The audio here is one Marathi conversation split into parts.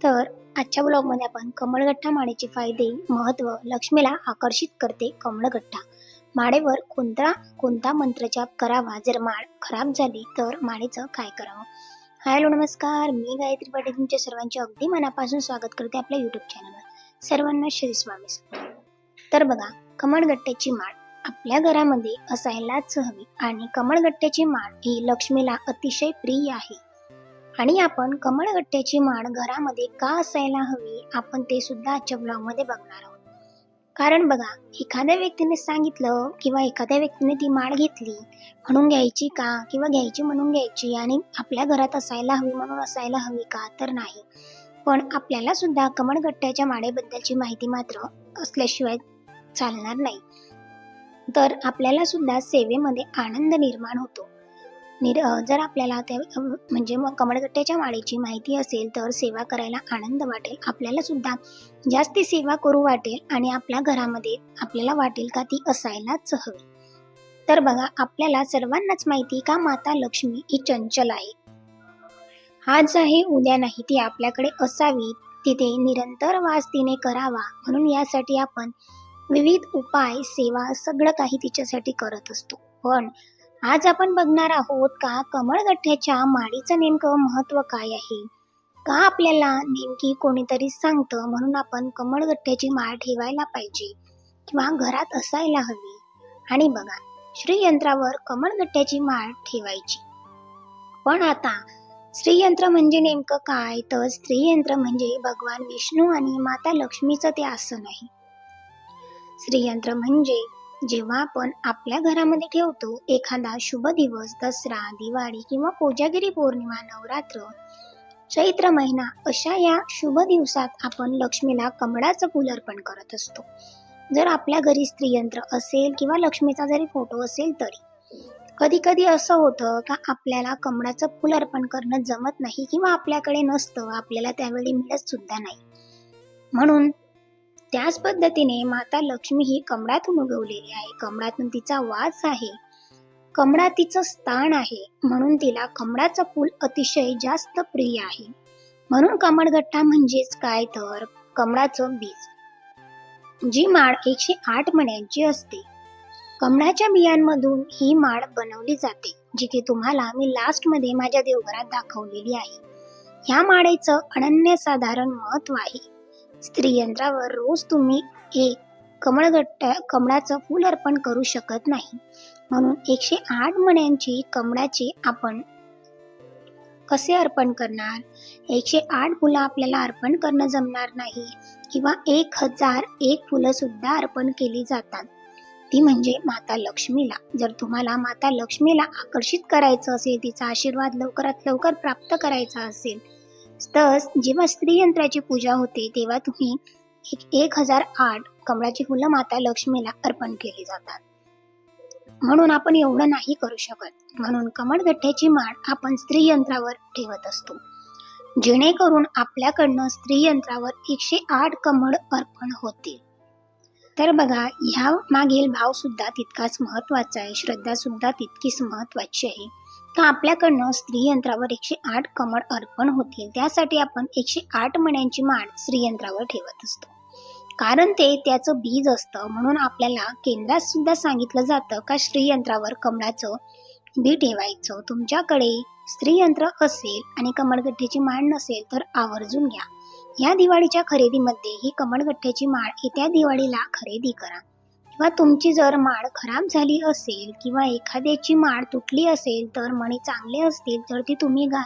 तर आजच्या ब्लॉगमध्ये आपण कमळगठ्ठा माळेचे फायदे महत्त्व लक्ष्मीला आकर्षित करते कमळगठ्ठा माळेवर कोणता कोणता मंत्रजाप करावा? जर माळ खराब झाली तर माळेचं काय करावं? हाय हॅलो नमस्कार. मी गायत्री पाटील तुमच्या सर्वांचे अगदी मनापासून स्वागत करते आपल्या यूट्यूब चॅनलवर सर्वांना श्री स्वामी तर बघा कमळगट्ट्याची माळ आपल्या घरामध्ये असायलाच हवी आणि कमळगट्ट्याची माळ ही लक्ष्मीला अतिशय प्रिय आहे. आणि आपण कमळगट्ट्याची माळ घरामध्ये का असायला हवी आपण ते सुद्धा आजच्या ब्लॉगमध्ये बघणार आहोत. कारण बघा एखाद्या व्यक्तीने सांगितलं किंवा एखाद्या व्यक्तीने ती माळ घेतली म्हणून घ्यायची का किंवा घ्यायची म्हणून घ्यायची आणि आपल्या घरात असायला हवी म्हणून असायला हवी का तर नाही. पण आपल्याला सुद्धा कमळगट्ट्याच्या माळेबद्दलची माहिती मात्र असल्याशिवाय चालणार नाही. तर आपल्याला सुद्धा सेवेमध्ये आनंद निर्माण होतो. निर जर आपल्याला त्या म्हणजे मग कमळगट्ट्याच्या माळेची माहिती असेल तर सेवा करायला आनंद वाटेल आपल्याला सुद्धा जास्ती सेवा करू वाटेल आणि आपल्या घरामध्ये आपल्याला वाटेल का ती असायलाच हवी. तर बघा आपल्याला सर्वांनाच माहिती का माता लक्ष्मी ही चंचल आहे? आज आहे उद्या नाही ती आपल्याकडे असावी तिथे निरंतर वास तिने करावा म्हणून यासाठी आपण विविध उपाय सेवा सगळं काही तिच्यासाठी करत असतो. पण आज आपण बघणार आहोत का कमळगठ्ठ्याच्या माळीचं नेमकं महत्त्व काय आहे? का आपल्याला नेमकी कोणीतरी सांगतं म्हणून आपण कमळगठ्ठ्याची माळ ठेवायला पाहिजे किंवा घरात असायला हवी? आणि बघा श्रीयंत्रावर कमळगठ्ठ्याची माळ ठेवायची. पण आता श्रीयंत्र म्हणजे नेमकं काय? तर स्त्रीयंत्र म्हणजे भगवान विष्णू आणि माता लक्ष्मीचं ते आसन आहे. श्रीयंत्र म्हणजे जेव्हा आपण आपल्या घरामध्ये ठेवतो एखादा शुभ दिवस दसरा दिवाळी किंवा कोजागिरी पौर्णिमा नवरात्र चैत्र महिना अशा या शुभ दिवसात आपण लक्ष्मीला कमळाचं फुल अर्पण करत असतो. जर आपल्या घरी स्त्रीयंत्र असेल किंवा लक्ष्मीचा जरी फोटो असेल तरी कधी कधी असं होतं का आपल्याला कमळाचं फुल अर्पण करणं जमत नाही किंवा आपल्याकडे नसतं आपल्याला त्यावेळी मिळत सुद्धा नाही. म्हणून त्याच पद्धतीने माता लक्ष्मी ही कमळातून उगवलेली आहे. कमळातून तिचा वास आहे. कमळात तिचं स्थान आहे. म्हणून तिला कमळाचं फूल अतिशय जास्त प्रिय आहे. म्हणून कमळगट्टा म्हणजेच काय तर? कमळाचं बीज. जी माळ एकशे आठ मण्यांची असते. कमळाच्या बियांमधून ही माळ बनवली जाते जी की तुम्हाला मी लास्टमध्ये माझ्या देवघरात दाखवलेली आहे. ह्या माळेचं अनन्यसाधारण महत्त्व आहे. स्त्रीयंत्रावर रोज तुम्ही एक कमळगट्ट कमळाचं फूल अर्पण करू शकत नाही. म्हणून एकशे आठ मण्यांची कमळाची आपण कसे अर्पण करणार? एकशे आठ फुलं आपल्याला अर्पण करणं जमणार नाही किंवा एक हजार एक फुलं सुद्धा अर्पण केली जातात. ती म्हणजे माता लक्ष्मीला. जर तुम्हाला माता लक्ष्मीला आकर्षित करायचं असेल तिचा आशीर्वाद लवकरात लवकर प्राप्त करायचा असेल तर जेव्हा स्त्री यंत्राची पूजा होते तेव्हा तुम्ही एक एक हजार आठ कमळाची फुलं माता लक्ष्मीला अर्पण केली जातात. म्हणून आपण एवढं नाही करू शकत. म्हणून कमळगठ्ठ्याची माळ आपण स्त्री यंत्रावर ठेवत असतो. जेणेकरून आपल्याकडनं स्त्री यंत्रावर एकशे आठ कमळ अर्पण होतील तर बघा ह्या मागील भाव सुद्धा तितकाच महत्त्वाचा आहे. श्रद्धा सुद्धा तितकीच महत्वाची आहे. तर आपल्याकडनं स्त्रीयंत्रावर एकशे आठ कमळ अर्पण होतील त्यासाठी आपण एकशे आठ मण्यांची माळ स्त्रीयंत्रावर ठेवत असतो. कारण ते त्याचं बीज असतं. म्हणून आपल्याला केंद्रात सुद्धा सांगितलं जातं का श्रीयंत्रावर कमळाचं बी ठेवायचं. तुमच्याकडे स्त्रीयंत्र असेल आणि कमळगठ्ठ्याची माळ नसेल तर आवर्जून घ्या. या दिवाळीच्या खरेदीमध्ये ही कमळगठ्ठ्याची माळ येत्या दिवाळीला खरेदी करा. किंवा तुमची जर माळ खराब झाली असेल किंवा एखाद्याची माळ तुटली असेल तर मणी चांगले असतील तर ती तुम्ही गा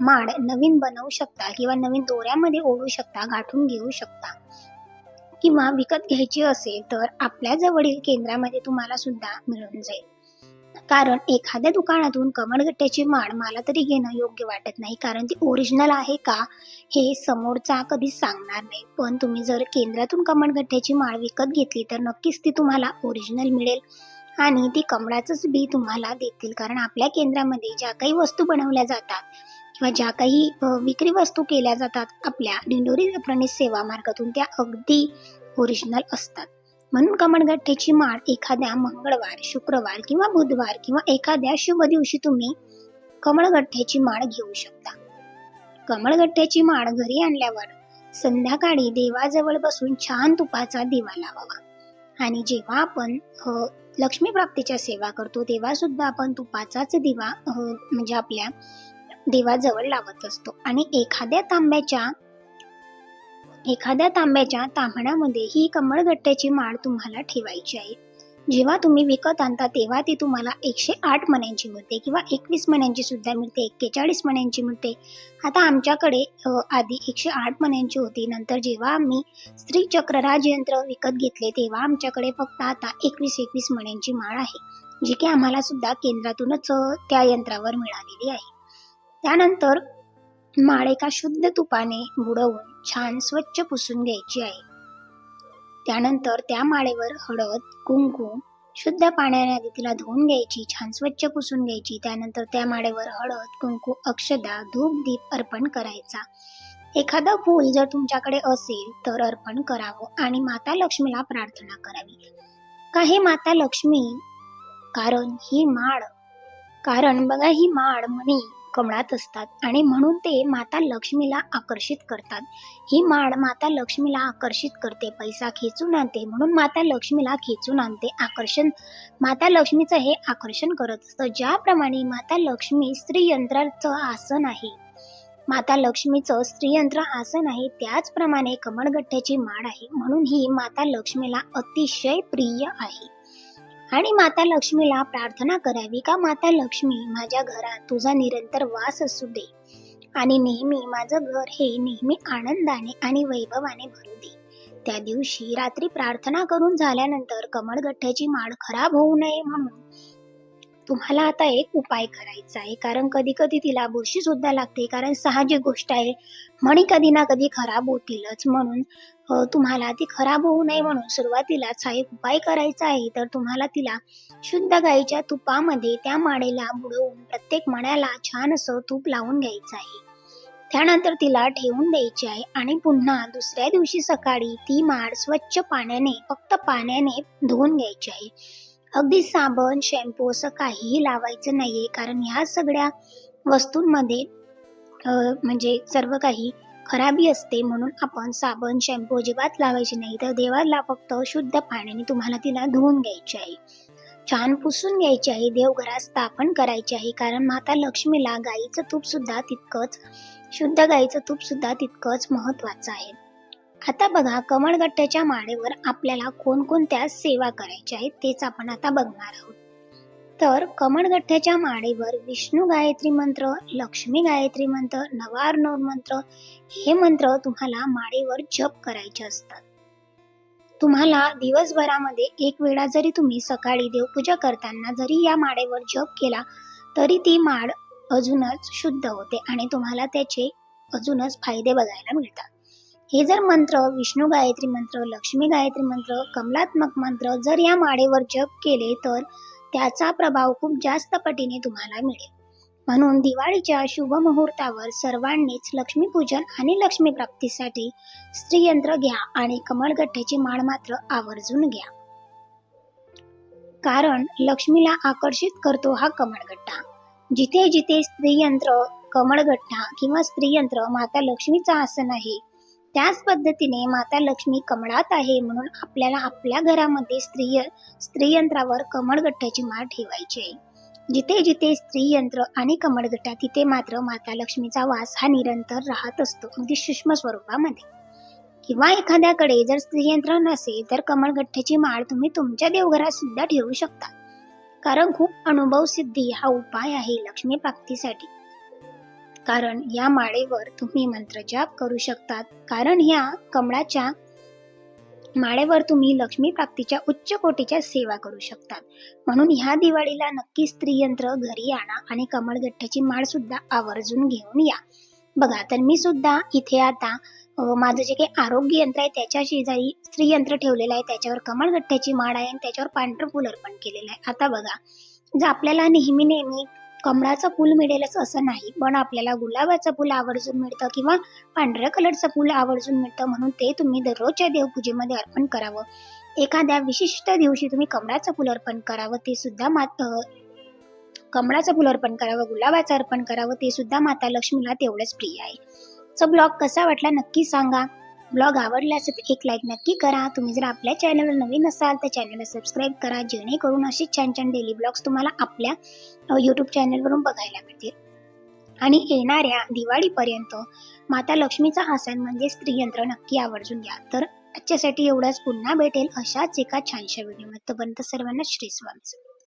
माळ नवीन बनवू शकता किंवा नवीन दोऱ्यामध्ये ओढू शकता गाठून घेऊ शकता. किंवा विकत घ्यायची असेल तर आपल्या जवळील केंद्रामध्ये तुम्हाला सुद्धा मिळून जाईल. कारण एखाद्या दुकानातून कमळगट्ट्याची माळ मला तरी घेणं योग्य वाटत नाही. कारण ती ओरिजिनल आहे का हे समोरचा कधीच सांगणार नाही. पण तुम्ही जर केंद्रातून कमळगट्ट्याची माळ विकत घेतली तर नक्कीच ती तुम्हाला ओरिजिनल मिळेल. आणि ती कमळाचंच बी तुम्हाला देतील. कारण आपल्या केंद्रामध्ये ज्या काही वस्तू बनवल्या जातात किंवा ज्या काही विक्री वस्तू केल्या जातात आपल्या दिंडोरी सेवा मार्गातून त्या अगदी ओरिजिनल असतात. म्हणून कमळगट्ट्याची माळ एखाद्या मंगळवार शुक्रवार किंवा बुधवार किंवा एखाद्या शुभ दिवशी तुम्ही कमळगट्ट्याची माळ घेऊ शकता. कमळगट्ट्याची माळ घरी आणल्यावर संध्याकाळी देवाजवळ बसून छान तुपाचा दिवा लावावा. आणि जेव्हा आपण लक्ष्मी प्राप्तीच्या सेवा करतो तेव्हा सुद्धा आपण तुपाचाच दिवा म्हणजे आपल्या देवाजवळ लावत असतो. आणि एखाद्या तांब्याच्या एखाद्या तांब्याच्या तांबण्यामध्ये ही कमळगट्ट्याची माळ तुम्हाला ठेवायची आहे. जेव्हा तुम्ही विकत आणता तेव्हा ती तुम्हाला एकशे आठ मण्यांची मिळते किंवा एकवीस मण्यांची सुद्धा मिळते एक्केचाळीस मण्यांची मिळते. आता आमच्याकडे आधी एकशे आठ मण्यांची होती. नंतर जेव्हा आम्ही स्त्री चक्रराज यंत्र विकत घेतले तेव्हा आमच्याकडे फक्त आता एकवीस एकवीस मण्यांची माळ आहे जी की आम्हाला सुद्धा केंद्रातूनच त्या यंत्रावर मिळालेली आहे. त्यानंतर माळ एका शुद्ध तुपाने बुडवून छान स्वच्छ पुसून घ्यायची आहे. त्यानंतर त्या माळेवर हळद कुंकू शुद्ध पाण्याने आधी तिला धुवून घ्यायची छान स्वच्छ पुसून घ्यायची. त्यानंतर त्या माळेवर हळद कुंकू अक्षदा धूप दीप अर्पण करायचा. एखादं फूल जर तुमच्याकडे असेल तर अर्पण करावं आणि माता लक्ष्मीला प्रार्थना करावी. का हे माता लक्ष्मी? कारण ही माळ कारण बघा ही माळ म्हणी कमळात असतात आणि म्हणून ते माता लक्ष्मीला आकर्षित करतात. ही माळ माता लक्ष्मीला आकर्षित करते पैसा खेचून आणते म्हणून माता लक्ष्मीला खेचून आणते आकर्षण. माता लक्ष्मीचं हे आकर्षण करत असतं. ज्याप्रमाणे माता लक्ष्मी स्त्री यंत्राचं आसन आहे माता लक्ष्मीचं स्त्रीयंत्र आसन आहे त्याचप्रमाणे कमळगट्ट्याची माळ आहे म्हणून ही माता लक्ष्मीला अतिशय प्रिय आहे. आणि माता लक्ष्मीला प्रार्थना करावी का माता लक्ष्मी माझ्या घरात तुझा निरंतर वास असू दे. आणि नेहमी माझं घर हे नेहमी आनंदाने आणि वैभवाने भरू दे. त्या दिवशी रात्री प्रार्थना करून झाल्यानंतर कमळगठ्ठ्याची माळ खराब होऊ नये म्हणून तुम्हाला आता एक उपाय करायचा आहे. कारण कधी कधी तिला बुरशी सुद्धा लागते. कारण साहजिक गोष्ट आहे. म्हणी कधी ना कधी खराब होतीलच. म्हणून तुम्हाला ती खराब होऊ नये म्हणून सुरुवातीलाच हा एक उपाय करायचा आहे. तर तुम्हाला तिला शुद्ध गाईच्या तुपामध्ये त्या माडेला बुडवून प्रत्येक मण्याला छान असं तूप लावून घ्यायचं आहे. त्यानंतर तिला ठेवून द्यायची आहे. आणि पुन्हा दुसऱ्या दिवशी सकाळी ती माड स्वच्छ पाण्याने फक्त पाण्याने धुवून घ्यायची आहे. अगदी साबण शॅम्पू असं काहीही लावायचं नाहीये. कारण ह्या सगळ्या वस्तूंमध्ये म्हणजे सर्व काही खराबी असते. म्हणून आपण साबण शॅम्पू अजिबात लावायचे नाही. तर देवाला फक्त शुद्ध पाण्याने तुम्हाला तिला धुवून घ्यायची आहे. छान पुसून घ्यायची आहे. देवघरात स्थापन करायची आहे. कारण माता लक्ष्मीला गाईचं तूप सुद्धा तितकंच शुद्ध गाईचं तूप सुद्धा तितकंच महत्वाचं आहे. आता बघा कमळगट्ट्याच्या माळेवर आपल्याला कोणकोणत्या सेवा करायच्या आहेत तेच आपण आता बघणार आहोत. तर कमळगट्ट्याच्या माळेवर विष्णू गायत्री मंत्र लक्ष्मी गायत्री मंत्र नवार्णव मंत्र हे मंत्र तुम्हाला माळेवर जप करायचे असतात. तुम्हाला दिवसभरामध्ये एक वेळा जरी तुम्ही सकाळी देवपूजा करताना जरी या माळेवर जप केला तरी ती माळ अजूनच शुद्ध होते आणि तुम्हाला त्याचे अजूनच फायदे बघायला मिळतात. हे जर मंत्र विष्णू गायत्री मंत्र लक्ष्मी गायत्री मंत्र कमलात्मक मंत्र जर या माळेवर जप केले तर त्याचा प्रभाव खूप जास्त पटीने तुम्हाला मिळेल. म्हणून दिवाळीच्या शुभ मुहूर्तावर सर्वांनीच लक्ष्मीपूजन आणि लक्ष्मी प्राप्तीसाठी स्त्रीयंत्र घ्या आणि कमळगट्ट्याची माळ मात्र आवर्जून घ्या. कारण लक्ष्मीला आकर्षित करतो हा कमळगट्टा जिथे जिथे स्त्रीयंत्र कमळगट्टा किंवा स्त्रीयंत्र माता लक्ष्मीचा आसन आहे त्याच पद्धतीने माता लक्ष्मी कमळात आहे म्हणून आपल्याला आपल्या घरामध्ये स्त्रिय स्त्रीयंत्रावर कमळगट्ट्याची माळ ठेवायची आहे. जिथे जिथे स्त्रीयंत्र आणि कमळगट्टा तिथे मात्र माता लक्ष्मीचा वास हा निरंतर राहत असतो अगदी सूक्ष्म स्वरूपामध्ये. किंवा एखाद्याकडे जर स्त्रीयंत्र नसेल तर कमळगट्ट्याची माळ तुम्ही तुमच्या देवघरात सुद्धा ठेवू शकता. कारण खूप अनुभव सिद्धी हा उपाय आहे लक्ष्मी प्राप्तीसाठी. कारण या माळेवर तुम्ही मंत्रजाप करू शकतात. कारण ह्या कमळाच्या माळेवर तुम्ही लक्ष्मी प्राप्तीच्या उच्च कोटीच्या सेवा करू शकतात. म्हणून ह्या दिवाळीला नक्की स्त्रीयंत्र घरी आणा आणि कमळगठ्ठ्याची माळ सुद्धा आवर्जून घेऊन या. बघा तर मी सुद्धा इथे आता माझं जे काही आरोग्य यंत्र आहे त्याच्या शेजारी स्त्रीयंत्र ठेवलेलं आहे. त्याच्यावर कमळगठ्ठ्याची माळ आहे आणि त्याच्यावर पांढरं फुल अर्पण केलेलं आहे. आता बघा जर आपल्याला नेहमी नेहमी कमळाचं फुल मिळेलच असं नाही पण आपल्याला गुलाबाचं फुल आवर्जून मिळतं किंवा पांढऱ्या कलरचं फुल आवर्जून मिळतं म्हणून ते तुम्ही दररोजच्या देवपूजेमध्ये अर्पण करावं. एखाद्या विशिष्ट दिवशी तुम्ही कमळाचं फुल अर्पण करावं ते सुद्धा मात कमळाचं फुल अर्पण करावं गुलाबाचं अर्पण करावं ते सुद्धा माता लक्ष्मीला तेवढंच प्रिय आहे. सो ब्लॉग कसा वाटला नक्की सांगा. ब्लॉग आवडला असेल तर एक लाईक नक्की करा. तुम्ही जर आपल्या चॅनलवर नवीन असाल तर चॅनलला सबस्क्राईब करा. जेणेकरून असे छान छान डेली ब्लॉग्स तुम्हाला आपल्या यूट्यूब चॅनलवरून बघायला मिळतील. आणि येणाऱ्या दिवाळीपर्यंत माता लक्ष्मीचा हा म्हणजे स्त्रीयंत्र नक्की आवर्जून घ्या. तर आजच्यासाठी एवढाच. पुन्हा भेटेल अशाच एका छानशा व्हिडिओमध्ये तोपर्यंत सर्वांना श्री स्वामी.